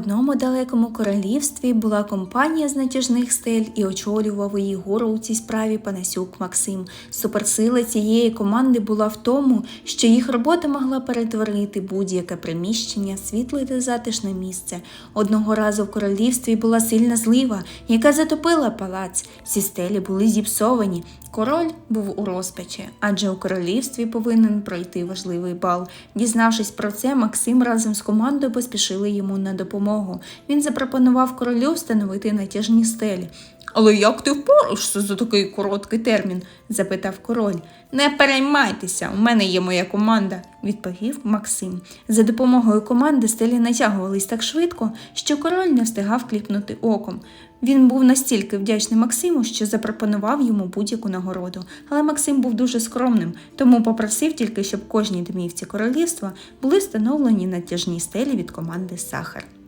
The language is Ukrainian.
Одному далекому королівстві була компанія з натяжних стель і очолював її гору у цій справі Панасюк Максим. Суперсила цієї команди була в тому, що їх робота могла перетворити будь-яке приміщення, світле та затишне місце. Одного разу в королівстві була сильна злива, яка затопила палац. Всі стелі були зіпсовані. Король був у розпачі, адже у королівстві повинен пройти важливий бал. Дізнавшись про це, Максим разом з командою поспішили йому на допомогу. Він запропонував королю встановити натяжні стелі. Але як ти впораєшся за такий короткий термін? запитав король. Не переймайтеся, у мене є моя команда, відповів Максим. За допомогою команди стелі натягувались так швидко, що король не встигав кліпнути оком. Він був настільки вдячний Максиму, що запропонував йому будь-яку нагороду. Але Максим був дуже скромним, тому попросив тільки, щоб кожній домівці королівства були встановлені натяжні стелі від команди Сахар.